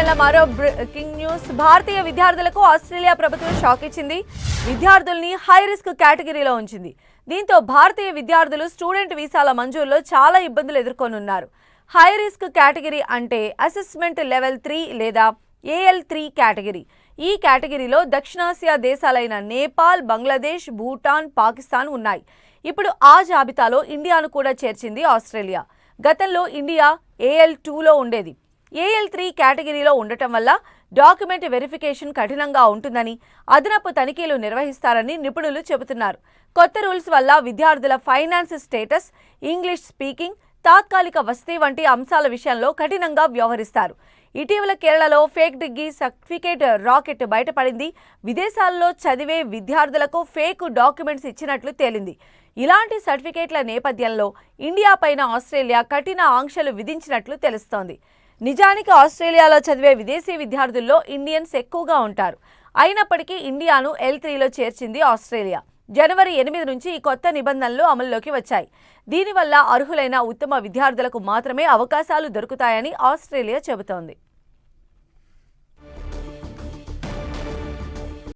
ఇవాళ మరో breaking news. భారతీయ విద్యార్థులకు ఆస్ట్రేలియా ప్రభుత్వం షాక్ ఇచ్చింది. విద్యార్థుల్ని హై రిస్క్ కేటగిరీలో ఉంచింది. దీంతో భారతీయ విద్యార్థులు స్టూడెంట్ వీసాల మంజూరులో చాలా ఇబ్బందులు ఎదుర్కొనున్నారు. హై రిస్క్ కేటగిరీ అంటే అసెస్మెంట్ లెవెల్ త్రీ లేదా ఏఎల్ త్రీ కేటగిరీ. ఈ కేటగిరీలో దక్షిణాసియా దేశాలైన నేపాల్ బంగ్లాదేశ్ భూటాన్ పాకిస్తాన్ ఉన్నాయి. ఇప్పుడు ఆ జాబితాలో ఇండియాను కూడా చేర్చింది ఆస్ట్రేలియా. గతంలో ఇండియా ఏఎల్ టూలో ఉండేది. ఏఎల్ త్రీ కేటగిరీలో ఉండటం వల్ల డాక్యుమెంట్ వెరిఫికేషన్ కఠినంగా ఉంటుందని అదనపు తనిఖీలు నిర్వహిస్తారని నిపుణులు చెబుతున్నారు. కొత్త రూల్స్ వల్ల విద్యార్థుల ఫైనాన్స్ స్టేటస్ ఇంగ్లీష్ స్పీకింగ్ తాత్కాలిక వసతి వంటి అంశాల విషయంలో కఠినంగా వ్యవహరిస్తారు. ఇటీవల కేరళలో ఫేక్ డిగ్రీ సర్టిఫికేట్ రాకెట్ బయటపడింది. విదేశాల్లో చదివే విద్యార్థులకు ఫేక్ డాక్యుమెంట్స్ ఇచ్చినట్లు తేలింది. ఇలాంటి సర్టిఫికేట్ల నేపథ్యంలో ఇండియా పైన ఆస్ట్రేలియా కఠిన ఆంక్షలు విధించినట్లు తెలుస్తోంది. నిజానికి ఆస్ట్రేలియాలో చదివే విదేశీ విద్యార్థుల్లో ఇండియన్స్ ఎక్కువగా ఉంటారు. అయినప్పటికీ ఇండియాను ఎల్ త్రీలో చేర్చింది ఆస్ట్రేలియా. జనవరి ఎనిమిది నుంచి ఈ కొత్త నిబంధనలు అమల్లోకి వచ్చాయి. దీనివల్ల అర్హులైన ఉత్తమ విద్యార్థులకు మాత్రమే అవకాశాలు దొరుకుతాయని ఆస్ట్రేలియా చెబుతోంది.